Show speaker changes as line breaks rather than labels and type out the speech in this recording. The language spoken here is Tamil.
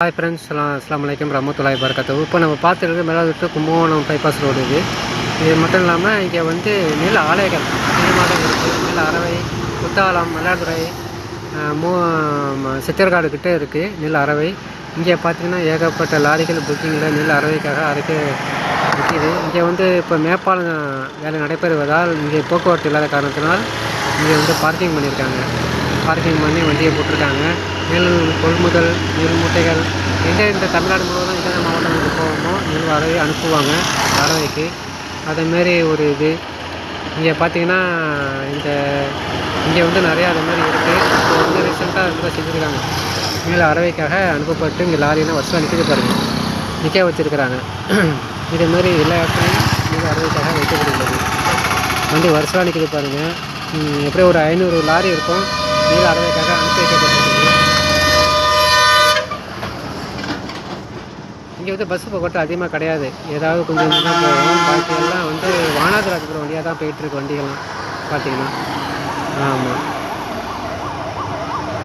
ஹாய் ஃப்ரெண்ட்ஸ் அஸ்லாம் வலைக்கம் ரமத்துலாய் பார்க்கத்தவு இப்போ நம்ம பார்த்துருக்க மேலாவது கும்பகோணம் பைபாஸ் ரோடு இது. இது மட்டும் இல்லாமல் இங்கே வந்து நெல் ஆலைகள் மாதம் இருக்குது நெல் அறவை குத்தாலம் மயிலாடுதுறை மூ ம- சித்தர்காடு கிட்டே இருக்குது நெல் அறவை. இங்கே பார்த்தீங்கன்னா ஏகப்பட்ட லாரிகள் புக்கிங்கில் நெல் அறவைக்காக அதுக்கு நிற்கிது இங்கே வந்து இப்போ மேப்பாலம் வேலை நடைபெறுவதால் இங்கே போக்குவரத்து இல்லாத காரணத்தினால் இங்கே வந்து பார்க்கிங் பண்ணியிருக்காங்க. பார்க்கிங் பண்ணி வண்டியை போட்டிருக்காங்க. மேலும் கொள்முதல் நெல் மூட்டைகள் எந்தெந்த தமிழ்நாடு முழுவதும் எந்தெந்த மாவட்டங்களுக்கு போகணுமோ நெல் வரவே அனுப்புவாங்க வரவைக்கு அதேமாரி ஒரு இது. இங்கே பார்த்தீங்கன்னா இந்த இங்கே வந்து நிறையா அது மாதிரி இருக்குது இப்போ வந்து ரீசெண்டாக ரொம்ப செஞ்சுருக்காங்க. மேலே அறவைக்காக அனுப்பப்பட்டு இங்கே லாரியெல்லாம் வருஷம் நிற்கிது பாருங்கள் நிற்க வச்சுருக்குறாங்க. இதுமாரி எல்லா இடத்துலையும் நெல் அறவைக்காக வைக்கப்படுகிறது வண்டி வருஷம் நிற்கிது பாருங்கள் எப்படியும் ஒரு ஐநூறு லாரி இருக்கும். நீல அரவைக்காக அனுப்பி வைக்கப்பட்டிருக்கு. இங்கே வந்து பஸ் போக்குவரத்து அதிகமாக கிடையாது. ஏதாவது கொஞ்சம் தான் போகும் பாக்கி எல்லாம் வந்து வானாதிராஜபுரம் வழியாக தான் போயிட்டுருக்கு வண்டிகள்லாம் பார்த்தீங்கன்னா ஆமாம்